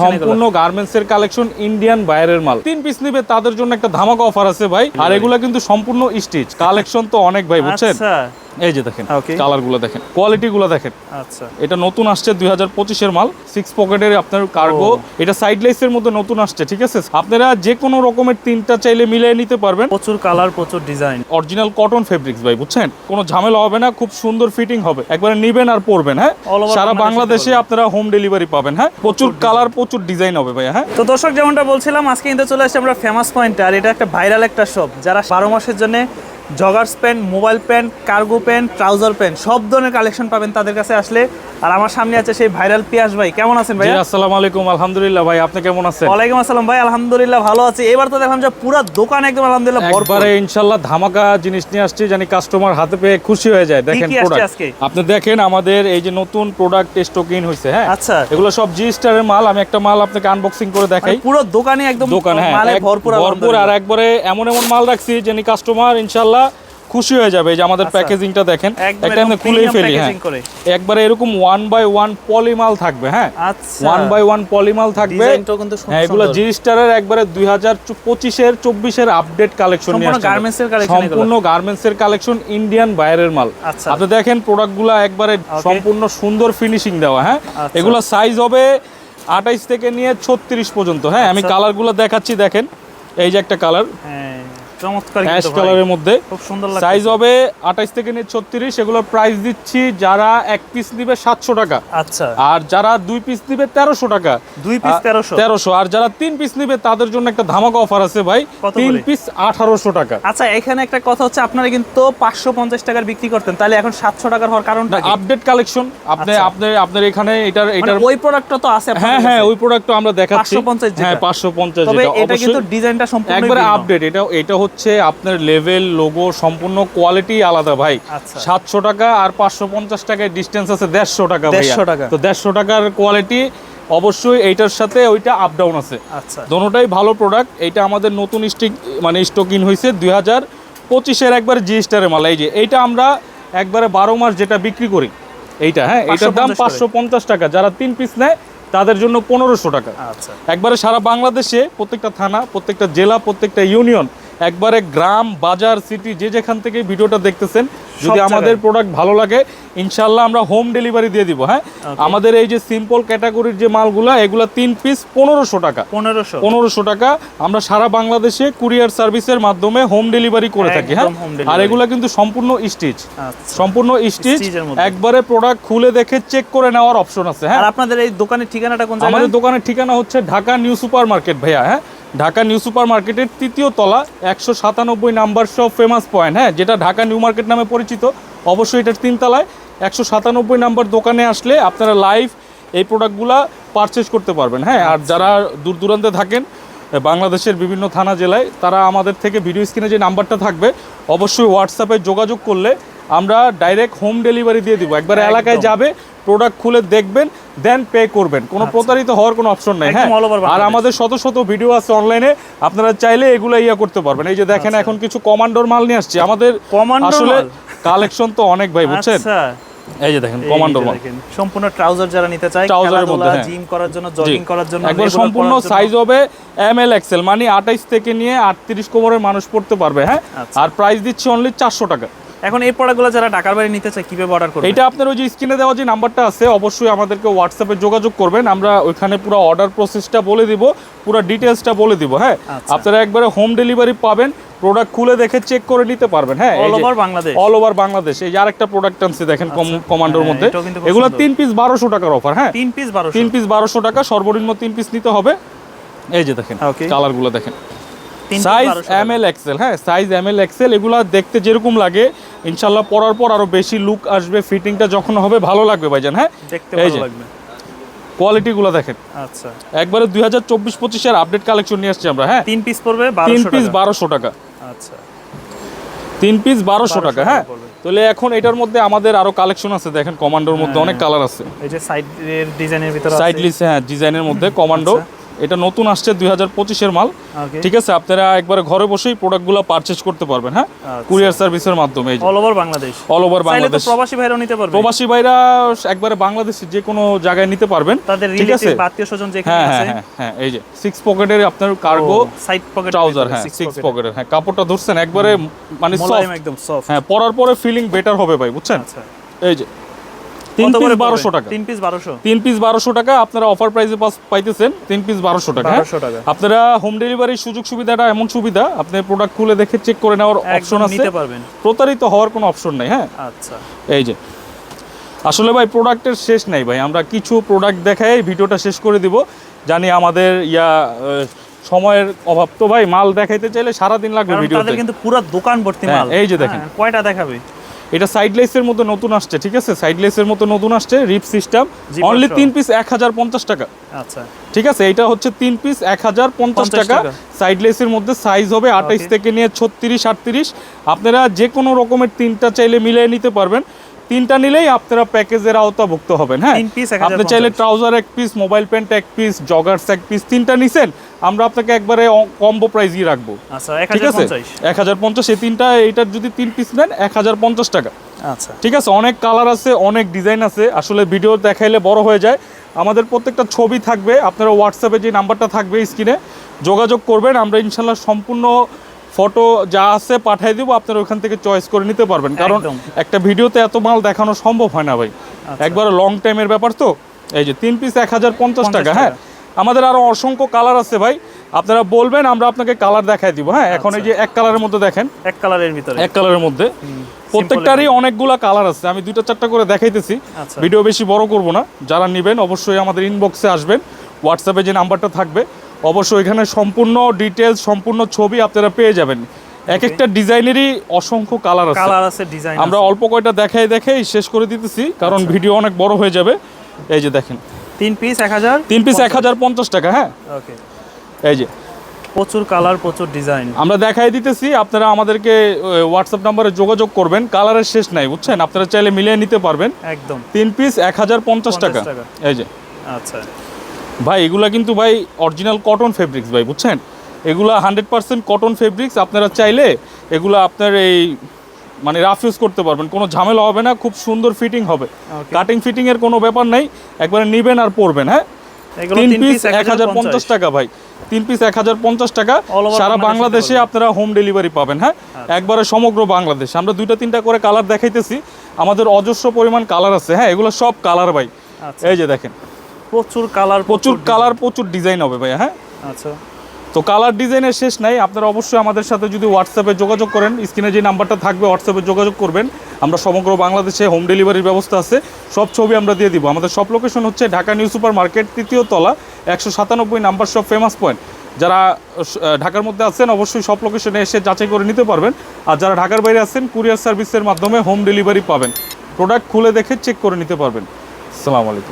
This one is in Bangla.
সম্পূর্ণ গার্মেন্টস এর কালেকশন ইন্ডিয়ান বাইরের মাল। তিন পিস নিবে তাদের জন্য একটা ধামাকা অফার আছে ভাই। আর এগুলা কিন্তু সম্পূর্ণ স্টিচ কালেকশন তো অনেক ভাই বুঝছেন? আচ্ছা এই যে দেখেন Okay. কালারগুলো দেখেন কোয়ালিটি গুলো দেখেন। আচ্ছা। এটা নতুন আসছে দুই হাজার পঁচিশের মাল সিক্স পকেটের আপনার কার্গো এটা সাইড লেসের মধ্যে নতুন আসছে ঠিক আছে? আপনারা যে কোনো রকমের তিনটা চাইলে মিলিয়ে নিতে পারবেন। প্রচুর কালার প্রচুর ডিজাইন অরিজিনাল কটন ফেব্রিক্স ভাই বুঝছেন? কোনো ঝামেলা হবে না খুব সুন্দর ফিটিং হবে। একবারে নিবেন আর পরবেন হ্যাঁ? সারা বাংলাদেশে বাংলাদেশে আপনারা হোম ডেলিভারি পাবেন হ্যাঁ? প্রচুর কালার প্রচুর ডিজাইন হবে ভাই হ্যাঁ? তো দর্শক যেমনটা বলছিলাম আজকে কিন্তু চলে আসছে আমরা ফেমাস পয়েন্ট আর এটা একটা ভাইরাল একটা শপ যারা বারো মাসের জন্য joggers pant mobile pant cargo pant trouser pant সব ধরনের কালেকশন পাবেন তাদের কাছে আসলে। আর আমার সামনে আছে সেই ভাইরাল পিয়াস ভাই। কেমন আছেন ভাই আসসালামু আলাইকুম আলহামদুলিল্লাহ ভাই আপনি কেমন আছেন? ওয়ালাইকুম আসসালাম ভাই আলহামদুলিল্লাহ ভালো আছি। এবার তো দেখলাম যে পুরো দোকান একদম আলহামদুলিল্লাহ ভরপুর। একবারে ইনশাল্লাহ ধামাকা জিনিস নিয়ে আসছি জানি কাস্টমার হাতে পেয়ে খুশি হয়ে যায়। দেখেন প্রোডাক্ট? আপনি দেখেন আমাদের এই যে নতুন প্রোডাক্ট স্টকিং হয়েছে হ্যাঁ? আচ্ছা। এগুলো সব জি স্টারের মাল আমি একটা মাল আপনাকে আনবক্সিং করে দেখাই। মানে পুরো দোকানে একদম দোকান হ্যাঁ মালে ভরপুর ভরপুর আর একবারে এমন এমন মাল রাখছি যিনি কাস্টমার ইনশাল্লাহ খুশি হয়ে যাবে এই যে আমাদের আচ্ছা। প্যাকেজিংটা দেখেন। একদম একটা আমি খুলেই ফেলি হ্যাঁ। একবারে এরকম ওয়ান বাই ওয়ান পলিমাল থাকবে হ্যাঁ? আচ্ছা। ওয়ান বাই ওয়ান পলিমাল থাকবে। হ্যাঁ এগুলো সুন্দর। জি স্টারের একবারে দুই হাজার পঁচিশের চব্বিশের আপডেট কালেকশন নিয়ে সম্পূর্ণ গার্মেন্টস এর কালেকশন ইন্ডিয়ান বাইরের মাল। আচ্ছা। আপনি দেখেন প্রোডাক্টগুলো একবারে সম্পূর্ণ সুন্দর ফিনিশিং দেওয়া হ্যাঁ? আচ্ছা। এগুলো সাইজ হবে আঠাইশ থেকে নিয়ে ছত্রিশ পর্যন্ত হ্যাঁ? আমি আচ্ছা। কালারগুলো দেখাচ্ছি দেখেন। এই যে একটা কালার হ্যাঁ। চমৎকার অ্যাশ কালারের মধ্যে। খুব সুন্দর সাইজ হবে আঠাইশ থেকে নিয়ে ছত্রিশ এগুলোর প্রাইস দিচ্ছি যারা এক পিস নিবে সাতশো টাকা। আচ্ছা। আর যারা দুই পিস নিবে তেরোশো টাকা। দুই পিস তেরোশো? তেরোশো। আর যারা তিন পিস নিবে তাদের জন্য একটা ধামাকা অফার আছে ভাই। তিন পিস আঠারোশো টাকা। আচ্ছা এখানে একটা কথা হচ্ছে আপনারা কিন্তু পাঁচশো পঞ্চাশ টাকার বিক্রি করতেন। তাহলে এখন সাতশো টাকার হওয়ার কারণটা আপডেট কালেকশন আপনি। আপনি আপনার এখানে এটার মানে এটার ওই প্রোডাক্টটা তো আছে হ্যাঁ হ্যাঁ ওই প্রোডাক্ট আমরা দেখাচ্ছি। 550 যেটা। হ্যাঁ যেটা। এটা কিন্তু ডিজাইনটা সম্পূর্ণ একবারে আপডেট এটা এটা হচ্ছে আপনার লেভেল লোগো সম্পূর্ণ কোয়ালিটি আলাদা ভাই। আচ্ছা। সাতশো টাকা আর পাঁচশো পঞ্চাশ টাকায় ডিস্টেন্স আছে দেড়শো টাকা 150 টাকা। তো দেড়শো টাকার কোয়ালিটি অবশ্যই এইটার সাথে ওইটা আপ ডাউন আছে। আচ্ছা। দোনোটাই ভালো প্রোডাক্ট এইটা আমাদের নতুন স্টিক মানে স্টকিং হয়েছে দুই হাজার পঁচিশের একবার জি স্টারের মাল। এই যে এইটা আমরা একবারে বারো মাস যেটা বিক্রি করি এইটা হ্যাঁ এইটার দাম পাঁচশো পঞ্চাশ টাকা। যারা তিন পিস নেয় তাদের জন্য পনেরোশো টাকা। আচ্ছা। একবারে সারা বাংলাদেশে প্রত্যেকটা থানা প্রত্যেকটা জেলা প্রত্যেকটা ইউনিয়ন একবারে গ্রাম বাজার সিটি যে যেখান থেকে ভিডিওটা দেখতেছেন যদি আমাদের প্রোডাক্ট ভালো লাগে ইনশাল্লাহ আমরা হোম ডেলিভারি দিয়ে দিব হ্যাঁ? আমাদের এই যে সিম্পল ক্যাটাগরির যে মালগুলা এগুলা তিন পিস পনেরোশো টাকা। পনেরোশো। পনেরোশো টাকা আমরা সারা বাংলাদেশে কুরিয়ার সার্ভিসের মাধ্যমে হোম ডেলিভারি করে থাকি হ্যাঁ। আর এগুলা কিন্তু সম্পূর্ণ স্টিচ আচ্ছা। সম্পূর্ণ স্টিচ একবারে প্রোডাক্ট খুলে দেখে চেক করে নেওয়ার অপশন আছে হ্যাঁ? আপনাদের এই দোকানের ঠিকানাটা কোন আমাদের দোকানের ঠিকানা হচ্ছে ঢাকা নিউ সুপার মার্কেট ভাইয়া হ্যাঁ? ঢাকা নিউ সুপার মার্কেটের তৃতীয় তলা, একশো সাতানব্বই নাম্বার সব ফেমাস পয়েন্ট হ্যাঁ যেটা ঢাকা নিউ মার্কেট নামে পরিচিত। অবশ্যই এটার তিনতলায় একশো সাতানব্বই নাম্বার দোকানে আসলে আপনারা লাইভ এই প্রোডাক্টগুলা পারচেস করতে পারবেন হ্যাঁ আর যারা দূর দূরান্তে থাকেন, বাংলাদেশের বিভিন্ন থানা জেলায়, তারা আমাদের থেকে ভিডিও স্ক্রিনে যে নাম্বারটা থাকবে, অবশ্যই হোয়াটসঅ্যাপে যোগাযোগ করলে আমরা ডাইরেক্ট হোম ডেলিভারি দিয়ে দিব। একবার এলাকায় যাবে প্রোডাক্ট খুলে দেখবেন দেন পে করবেন। কোনো প্রতারিত হওয়ার কোনো অপশন নাই হ্যাঁ? আর আমাদের শত শত ভিডিও আছে অনলাইনে আপনারা চাইলে এগুলো ইয়া করতে পারবেন। এই যে দেখেন এখন কিছু কমান্ডোর মাল নিয়ে আসছে। আমাদের আসলে কালেকশন তো অনেক ভাই বুঝছেন? আচ্ছা। এই যে দেখেন কমান্ডোর মাল। সম্পূর্ণ ট্রাউজার যারা নিতে চায় Trouser-এর মধ্যে, হ্যাঁ। জিম করার জন্য জগিং করার জন্য একবার সম্পূর্ণ সাইজ হবে এম এল এক্সেল মানে আঠাইশ থেকে নিয়ে আটত্রিশ কোমরের মানুষ পড়তে পারবে হ্যাঁ? আচ্ছা। আর প্রাইস দিচ্ছি অনলি চারশো টাকা। এখন এই প্রোডাক্টগুলো যারা ঢাকার বাইরে নিতে চায় কীভাবে অর্ডার করবে? এটা আপনার ওই যে স্ক্রিনে দেওয়া যে নাম্বারটা আছে অবশ্যই আমাদেরকে হোয়াটসঅ্যাপে যোগাযোগ করবেন। আমরা ওইখানে পুরো অর্ডার প্রসেসটা বলে দিব পুরো ডিটেলসটা বলে দিব হ্যাঁ? আচ্ছা। আপনারা একবারে হোম ডেলিভারি পাবেন প্রোডাক্ট খুলে দেখে চেক করে নিতে পারবেন হ্যাঁ? All over Bangladesh all over Bangladesh এই যে আরেকটা প্রোডাক্ট আনছি দেখেন কমান্ডোর হ্যাঁ, মধ্যে। এগুলো তিন পিস বারোশো টাকার অফার হ্যাঁ? তিন পিস বারোশো। তিন পিস বারোশো টাকা সর্বনিম্ন তিন পিস নিতে হবে। এই যে দেখেন. কালারগুলো দেখেন। সাইজ 1200 এম এল এক্সেল হ্যাঁ সাইজ এম এল এক্সেল এগুলো দেখতে যেরকম লাগে ইনশাল্লাহ পরার পর আরও বেশি লুক আসবে ফিটিংটা যখন হবে ভালো লাগবে ভাইজান হ্যাঁ? দেখতে ভালো লাগবে। কোয়ালিটিগুলো দেখেন। আচ্ছা। একবারে দুই হাজার চব্বিশ পঁচিশের আপডেট কালেকশন নিয়ে আসছি আমরা হ্যাঁ? তিন পিস পড়বে তিন পিস বারোশো টাকা। আচ্ছা। তিন পিস বারোশো টাকা হ্যাঁ? তাহলে এখন এটার মধ্যে আমাদের আরও কালেকশন আছে দেখেন কমান্ডোর মধ্যে হ্যাঁ। অনেক কালার আছে। এই যে সাইডের ডিজাইনের ভিতরে সাইড লিসে হ্যাঁ ডিজাইনের মধ্যে কমান্ডো এটা নতুন আসছে দুই হাজার পঁচিশের মাল। ঠিক আছে আপনারা একবারে ঘরে বসেই প্রোডাক্ট প্রোডাক্টগুলো পারচেজ করতে পারবেন হ্যাঁ? আচ্ছা। কুরিয়ার সার্ভিসের মাধ্যমে all over Bangladesh all over Bangladesh প্রবাসী ভাইরাও নিতে পারবে। প্রবাসী ভাইরা একবারে বাংলাদেশে যে কোনো জায়গায় নিতে পারবেন তাদের রিলেটিভ আত্মীয় স্বজন যেখানে হ্যাঁ হ্যাঁ আছে। হ্যাঁ হ্যাঁ এই যে সিক্স পকেটের আপনার কার্গো সাইড পকেট ট্রাউজার হ্যাঁ সিক্স পকেটের হ্যাঁ কাপড়টা ধরছেন একবারে মানে soft। একদম সফট হ্যাঁ পরার পরে ফিলিং বেটার হবে ভাই বুঝছেন? আচ্ছা। এই যে তিন পিস বারোশো টাকা। তিন পিস বারোশো? তিন পিস বারোশো টাকা আপনারা অফার প্রাইসে পাইতেছেন তিন পিস বারোশো টাকা? বারোশো টাকা। আপনারা হোম ডেলিভারির সুযোগ সুবিধাটা এমন সুবিধা আপনি প্রোডাক্ট খুলে দেখে চেক করে নেওয়ার অপশন আছে। নিতে পারবেন। প্রতারিত হওয়ার কোনো অপশন নাই হ্যাঁ? আচ্ছা। এই যে। আসলে ভাই প্রোডাক্টের শেষ নাই ভাই। আমরা কিছু প্রোডাক্ট দেখাই ভিডিওটা শেষ করে দিব। জানি আমাদের ইয়া সময়ের অভাব। তো ভাই মাল দেখাইতে চাইলে সারাদিন লাগবে তাদের কিন্তু পুরো দোকান ভর্তি হ্যাঁ, মাল। এই যে দেখেন। হ্যাঁ, কয়টা দেখাবে? এটা সাইড লেসের মধ্যে নতুন আসছে ঠিক আছে? সাইড লেসের মতো নতুন আসছে রিপ সিস্টেম অনলি তিন পিস এক হাজার পঞ্চাশ টাকা। আচ্ছা। ঠিক আছে? এটা হচ্ছে তিন পিস এক হাজার পঞ্চাশ টাকা। টাকা। সাইড লেসের মধ্যে সাইজ হবে আঠাইশ থেকে নিয়ে ছত্রিশ আটত্রিশ। আপনারা যে কোনো রকমের তিনটা চাইলে মিলিয়ে নিতে পারবেন। তিনটা নিলেই আপনারা প্যাকেজের আওতাভুক্ত হবেন হ্যাঁ? আপনি চাইলে ট্রাউজার এক পিস মোবাইল প্যান্ট এক পিস জগার্স এক পিস তিনটা নিছেন আমরা আপনাকে একবারে কম্বো প্রাইজই রাখব। আচ্ছা ঠিক আছে? এক হাজার পঞ্চাশ। এই তিনটা এইটার যদি তিন পিস নেন এক হাজার পঞ্চাশ টাকা। আচ্ছা। ঠিক আছে? অনেক কালার আছে অনেক ডিজাইন আছে। আসলে ভিডিও দেখাইলে বড় হয়ে যায়। আমাদের প্রত্যেকটা ছবি থাকবে। আপনারা হোয়াটসঅ্যাপে যে নাম্বারটা থাকবে স্ক্রিনে যোগাযোগ করবেন। আমরা ইনশাল্লাহ সম্পূর্ণ ফটো যা আছে পাঠিয়ে দেবো। আপনারা ওখান থেকে চয়েস করে নিতে পারবেন। কারণ একটা ভিডিওতে এত মাল দেখানো সম্ভব হয় না ভাই। একবার লং টাইমের ব্যাপার তো। এই যে তিন পিস এক হাজার পঞ্চাশ টাকা। হ্যাঁ? আমাদের আরও অসংখ্য কালার আছে ভাই। আপনারা বলবেন আমরা আপনাকে কালার দেখাই দিব। হ্যাঁ এখন এই যে এক কালারের মধ্যে দেখেন। এক কালারের ভিতরে। এক কালারের মধ্যে। প্রত্যেকটারই অনেকগুলা কালার আছে। আমি দুইটা চারটা করে দেখাইতেছি। আচ্ছা। ভিডিও বেশি বড় করব না। যারা নেবেন অবশ্যই আমাদের ইনবক্সে আসবেন। হোয়াটসঅ্যাপে যে নাম্বারটা থাকবে অবশ্যই এখানে সম্পূর্ণ ডিটেলস সম্পূর্ণ ছবি আপনারা পেয়ে যাবেন। এক একটা ডিজাইনেরই অসংখ্য কালার আছে। কালার আছে ডিজাইন আমরা অল্প কয়টা দেখাই দেখাই শেষ করে দিতেছি কারণ আচ্ছা। ভিডিও অনেক বড় হয়ে যাবে। এই যে দেখেন। তিন পিস এক হাজার তিন পিস এক হাজার পঞ্চাশ টাকা হ্যাঁ? ওকে এই যে। প্রচুর কালার প্রচুর ডিজাইন আমরা দেখাই দিতেছি আপনারা আমাদেরকে হোয়াটসঅ্যাপ নাম্বারে যোগাযোগ করবেন কালারের শেষ নাই বুঝছেন? আপনারা চাইলে মিলিয়ে নিতে পারবেন। একদম। তিন পিস এক হাজার পঞ্চাশ টাকা। এই যে। আচ্ছা। ভাই এগুলা কিন্তু ভাই অরিজিনাল কটন ফেব্রিক্স ভাই বুঝছেন? এগুলা হান্ড্রেড পার্সেন্ট কটন ফেব্রিক্স আপনারা চাইলে এগুলা আপনার এই মানে রাফ ইউজ করতে পারবেন। কোনো ঝামেলা হবে না খুব সুন্দর ফিটিং হবে. কাটিং ফিটিং এর কোনো ব্যাপার নাই একবারে নিবেন আর পরবেন হ্যাঁ? তিন পিস এক হাজার পঞ্চাশ টাকা ভাই। তিন পিস এক হাজার পঞ্চাশ টাকা সারা বাংলাদেশে বাংলাদেশে আপনারা হোম ডেলিভারি পাবেন হ্যাঁ? আচ্ছা। একবারে সমগ্র বাংলাদেশ। আমরা দুইটা তিনটা করে কালার দেখাইতেছি। আমাদের অজস্র পরিমাণ কালার আছে হ্যাঁ? এগুলো সব কালার ভাই। আচ্ছা। এই যে দেখেন। প্রচুর কালার প্রচুর কালার প্রচুর ডিজাইন হবে ভাই হ্যাঁ? আচ্ছা। তো কালার ডিজাইনের শেষ নাই, আপনারা অবশ্যই আমাদের সাথে যদি হোয়াটসঅ্যাপে যোগাযোগ করেন স্ক্রিনে যে নাম্বারটা থাকবে হোয়াটসঅ্যাপে যোগাযোগ করবেন। আমরা সমগ্র বাংলাদেশে হোম ডেলিভারির ব্যবস্থা আছে, সব ছবি আমরা দিয়ে দিব। আমাদের সব লোকেশন হচ্ছে ঢাকা নিউ সুপার মার্কেট তৃতীয় তলা, একশো সাতানব্বই নাম্বার সব ফেমাস পয়েন্ট যারা ঢাকার মধ্যে আছেন, অবশ্যই সব লোকেশনে এসে যাচাই করে নিতে পারবেন। আর যারা ঢাকার বাইরে আছেন কুরিয়ার সার্ভিসের মাধ্যমে হোম ডেলিভারি পাবেন। প্রোডাক্ট খুলে দেখে চেক করে নিতে পারবেন। আসসালামু আলাইকুম